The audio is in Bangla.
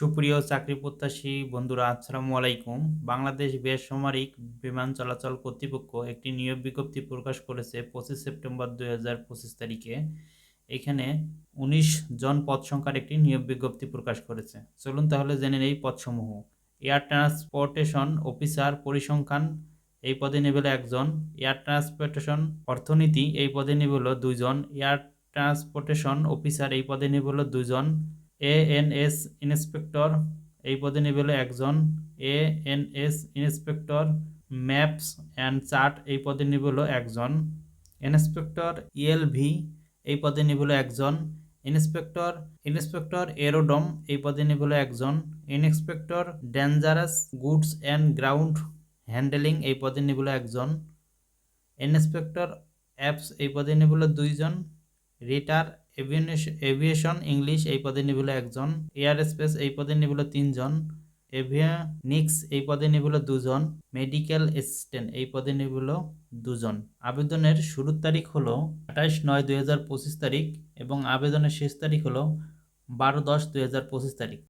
সুপ্রিয় চাকরি প্রত্যাশী বন্ধুরা, আসসালামু আলাইকুম। বাংলাদেশ বেসামরিক বিমান চলাচল কর্তৃপক্ষ একটি নিয়োগ বিজ্ঞপ্তি প্রকাশ করেছে পঁচিশ সেপ্টেম্বর দুই হাজার পঁচিশ তারিখে। এখানে উনিশ জন পদ সংখ্যার একটি নিয়োগ বিজ্ঞপ্তি প্রকাশ করেছে। চলুন তাহলে জেনে নেই পদসমূহ। এয়ার ট্রান্সপোর্টেশন অফিসার পরিসংখ্যান, এই পদে নেবে একজন। এয়ার ট্রান্সপোর্টেশন অর্থনীতি, এই পদে নেবে হলো দুইজন। এয়ার ট্রান্সপোর্টেশন অফিসার, এই পদে নেবে হলো দুজন এএনএস ইন্সপেক্টর এই পদে নেবে হলো একজন ANS inspector maps and chart এই পদে নেবে হলো একজন ইন্সপেক্টর ইএলভি এই পদে নেবে হলো একজন। ইন্সপেক্টর ইন্সপেক্টর এরোডম এই পদে নেবে হলো একজন। Inspector dangerous goods and ground handling এই পদে নেবে হলো একজন। ইন্সপেক্টর অ্যাপস এই পদে নেবে হলো দুইজন। রিটার এভিয়েশন ইংলিশ এই পদে নিবিল একজন এয়ার স্পেস এই পদে নিবিল তিনজন এভিয়ানিক্স এই পদে নিবিল দুজন মেডিকেল অ্যাসিস্ট্যান্ট এই পদে নিবিল দুজন। আবেদনের শুরুর তারিখ হলো আঠাশ নয় দুই হাজার পঁচিশ তারিখ এবং আবেদনের শেষ তারিখ হলো বারো দশ দুই হাজার পঁচিশ তারিখ।